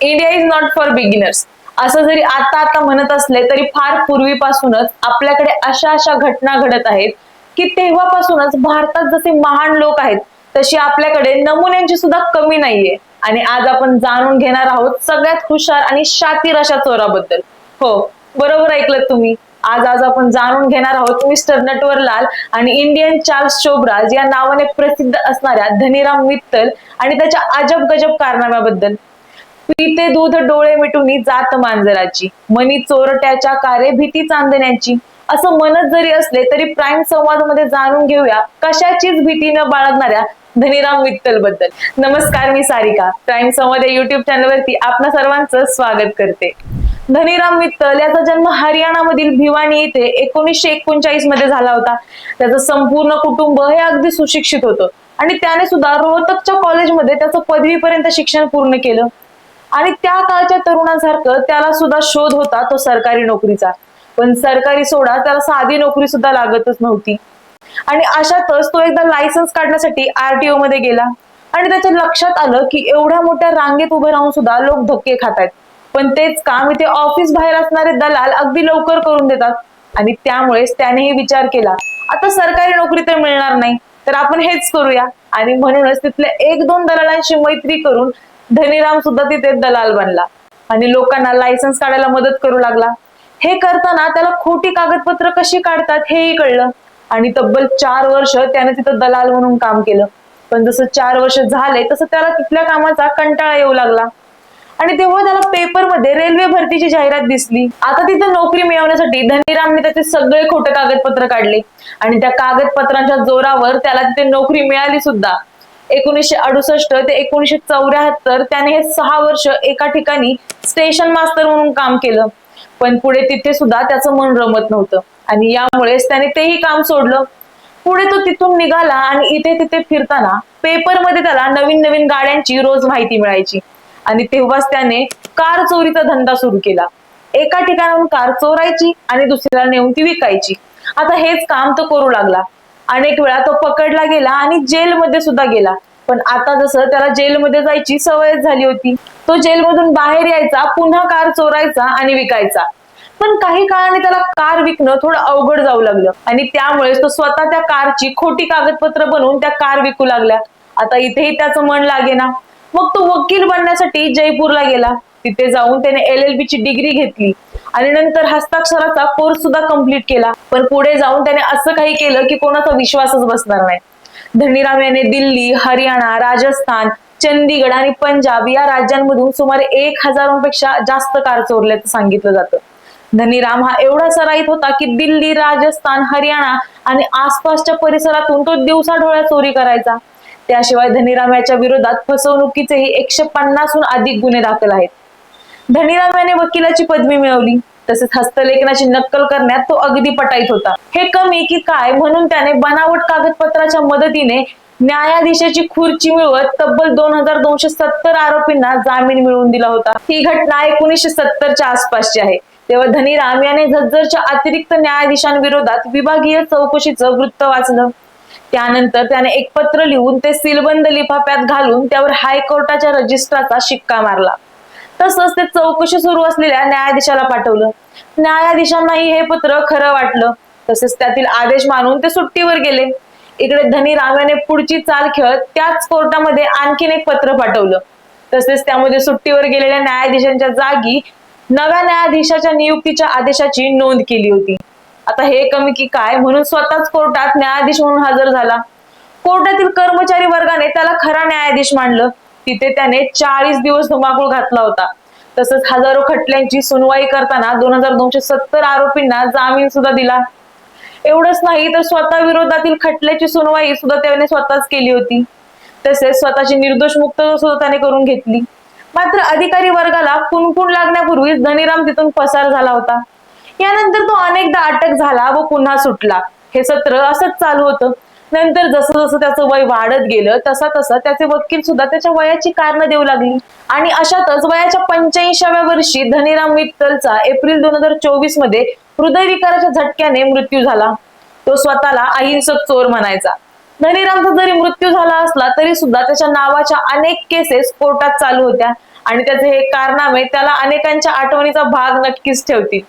India is not for beginners असं जरी आता आता म्हणत असले तरी फार पूर्वीपासूनच आपल्याकडे अशा अशा घटना घडत आहेत की तेव्हापासूनच भारतात जसे महान लोक आहेत तशी आपल्याकडे नमुन्यांची सुद्धा कमी नाहीये. आणि आज आपण जाणून घेणार आहोत सगळ्यात हुशार आणि शातीर अशा चोराबद्दल. हो बरोबर ऐकलं तुम्ही. आज आज आपण जाणून घेणार आहोत मिस्टर नटवरलाल आणि इंडियन चार्ल्स शोभराज या नावाने प्रसिद्ध असणाऱ्या धनीराम मित्तल आणि त्याच्या अजब गजब कारनाम्याबद्दल. पिते दूध डोळे मिटून जात मांजराची. मनी चोरट्याच्या कारे भीती चांदण्याची. असं मनच जरी असले तरी प्राईम संवादमध्ये जाणून घेऊया कशाचीच भीती न बाळगणाऱ्या धनीराम मित्तलबद्दल नमस्कार मी सारिका. प्राईम संवाद या युट्यूब चॅनलवरती आपणा सर्वांचं स्वागत करते. धनीराम मित्तल याचा जन्म हरियाणामधील भिवानी येथे एकोणीसशे एकोणचाळीसमध्ये झाला होता. त्याचं संपूर्ण कुटुंब हे अगदी सुशिक्षित होतं. आणि त्याने सुद्धा रोहतकच्या कॉलेजमध्ये त्याचं पदवीपर्यंत शिक्षण पूर्ण केलं. आणि त्या काळच्या तरुणांसारखं त्याला सुद्धा शोध होता तो सरकारी नोकरीचा. पण सरकारी सोडा त्याला साधी नोकरी सुद्धा लागतच नव्हती. आणि अशातच तो एकदा लायसन्स काढण्यासाठी आरटीओ मध्ये गेला. आणि त्याच्या लक्षात आलं की एवढ्या मोठ्या रांगेत उभे राहून सुद्धा लोक धक्के खातायत. पण तेच काम इथे ऑफिस बाहेर असणारे दलाल अगदी लवकर करून देतात. आणि त्यामुळेच त्यानेही विचार केला आता सरकारी नोकरी तर मिळणार नाही तर आपण हेच करूया. आणि म्हणूनच तिथल्या एक दोन दलालांशी मैत्री करून धनीराम सुद्धा तिथे दलाल बनला. आणि लोकांना लायसन्स काढायला मदत करू लागला. हे करताना त्याला खोटी कागदपत्र कशी काढतात हेही कळलं. आणि तब्बल चार वर्ष त्याने तिथं दलाल म्हणून काम केलं. पण जसं चार वर्ष झाले तसं त्याला तिथल्या कामाचा कंटाळा येऊ लागला. आणि तेव्हा त्याला पेपरमध्ये रेल्वे भरतीची जाहिरात दिसली. आता तिथं नोकरी मिळवण्यासाठी धनीरामने त्याचे सगळे खोटे कागदपत्र काढले. आणि त्या कागदपत्रांच्या जोरावर त्याला तिथे नोकरी मिळाली सुद्धा. एकोणीसशे अडुसष्ट ते एकोणीसशे चौऱ्याहत्तर त्याने हे सहा वर्ष एका ठिकाणी स्टेशन मास्तर म्हणून काम केलं. पण पुढे तिथे सुद्धा त्याचं मन रमत नव्हतं. आणि यामुळेच त्याने तेही काम सोडलं. पुढे तो तिथून निघाला आणि इथे तिथे फिरताना पेपरमध्ये त्याला नवीन नवीन गाड्यांची रोज माहिती मिळायची. आणि तेव्हाच त्याने कार चोरीचा धंदा सुरू केला. एका ठिकाणाहून कार चोरायची आणि दुसऱ्याला नेऊन ती विकायची. आता हेच काम तो करू लागला. अनेक वेळा तो पकडला गेला आणि जेलमध्ये सुद्धा गेला. पण आता जसं त्याला जेलमध्ये जायची सवयच झाली होती तो जेलमधून बाहेर यायचा पुन्हा कार चोरायचा आणि विकायचा. पण काही काळाने त्याला कार विकणं थोडं अवघड जाऊ लागलं आणि त्यामुळे तो स्वतः त्या कारची खोटी कागदपत्र बनवून त्या कार विकू लागल्या आता इथेही त्याचं मन लागेना. मग तो वकील बनण्यासाठी जयपूरला गेला. तिथे जाऊन त्याने एल एल बी ची डिग्री घेतली. आणि नंतर हस्ताक्षराचा कोर्स सुद्धा कंप्लीट केला. पण पुढे जाऊन त्याने असं काही केलं की कोणाचा विश्वासच बसणार नाही. धनीराम याने दिल्ली हरियाणा राजस्थान चंदीगड आणि पंजाब या राज्यांमधून सुमारे एक हजारांपेक्षा जास्त कार चोरल्याचं सांगितलं जातं. धनीराम हा एवढा सराईत होता की दिल्ली राजस्थान हरियाणा आणि आसपासच्या परिसरातून तो दिवसा डोळ्या चोरी करायचा. त्याशिवाय धनीराम याच्या विरोधात फसवणुकीचेही एकशे पन्नासहून अधिक गुन्हे दाखल आहेत. धनीराम याने वकिलाची पदवी मिळवली. तसेच हस्तलेखनाची नक्कल करण्यात तो अगदी पटाईत होता. हे कमी की काय म्हणून त्याने बनावट कागदपत्राच्या मदतीने न्यायाधीशाची खुर्ची मिळवत तब्बल दोन हजार दोनशे सत्तर आरोपींना जामीन मिळवून दिला होता. ही घटना एकोणीसशे सत्तरच्या आसपासची आहे. तेव्हा धनीराम याने झज्जरच्या अतिरिक्त न्यायाधीशांविरोधात विभागीय चौकशीचं वृत्त वाचलं. त्यानंतर त्याने एक पत्र लिहून ते सीलबंद लिफाफ्यात घालून त्यावर हायकोर्टाच्या रजिस्ट्राचा शिक्का मारला. तसंच ते चौकशी सुरू असलेल्या न्यायाधीशाला पाठवलं. न्यायाधीशांनाही हे पत्र खरं वाटलं. तसेच त्यातील आदेश मानून ते सुट्टीवर गेले. इकडे धनीराम याने पुढची चाल खेळत त्याच कोर्टामध्ये आणखीन एक पत्र पाठवलं. तसेच त्यामध्ये सुट्टीवर गेलेल्या न्यायाधीशांच्या जागी नव्या न्यायाधीशाच्या नियुक्तीच्या आदेशाची नोंद केली होती. आता हे कमी की काय म्हणून स्वतःच कोर्टात न्यायाधीश म्हणून हजर झाला. कोर्टातील कर्मचारी वर्गाने त्याला खरा न्यायाधीश मानलं. तिथे त्याने चाळीस दिवस धुमाकूळ घातला होता. तसंच हजारो खटल्यांची सुनवाई करताना दोन हजार दोनशे सत्तर आरोपींना जामीन सुद्धा दिला. एवढंच नाही तर स्वतः विरोधातील खटल्याची सुनवाई सुद्धा त्याने स्वतःच केली होती. तसेच स्वतःची निर्दोष मुक्त सुद्धा त्याने करून घेतली. मात्र अधिकारी वर्गाला कुणकुण लागण्यापूर्वीच धनीराम तिथून पसार झाला होता. यानंतर तो अनेकदा अटक झाला व पुन्हा सुटला. हे सत्र असंच चालू होतं. नंतर जसं जसं त्याचं वय वाढत गेलं तसा तसा त्याचे वकील सुद्धा त्याच्या वयाची कारणं देऊ लागली. आणि अशातच वयाच्या पंच्याऐंशाव्या वर्षी धनीराम मित्तलचा एप्रिल दोन हजार चोवीसमध्ये हृदयविकाराच्या झटक्याने मृत्यू झाला. तो स्वतःला अहिंसक चोर म्हणायचा. धनीरामचा जरी मृत्यू झाला असला तरी सुद्धा त्याच्या नावाच्या अनेक केसेस कोर्टात चालू होत्या. आणि त्याचे हे कारनामे त्याला अनेकांच्या आठवणीचा भाग नक्कीच ठेवतील.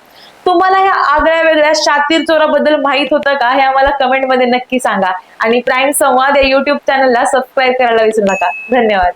तुम्हाला ह्या आगळ्या वेगळ्या शातीर चोराबद्दल माहीत होतं का? हे आम्हाला कमेंटमध्ये नक्की सांगा. आणि प्राईम संवाद या युट्यूब चॅनलला सबस्क्राईब करायला विसरू नका. धन्यवाद.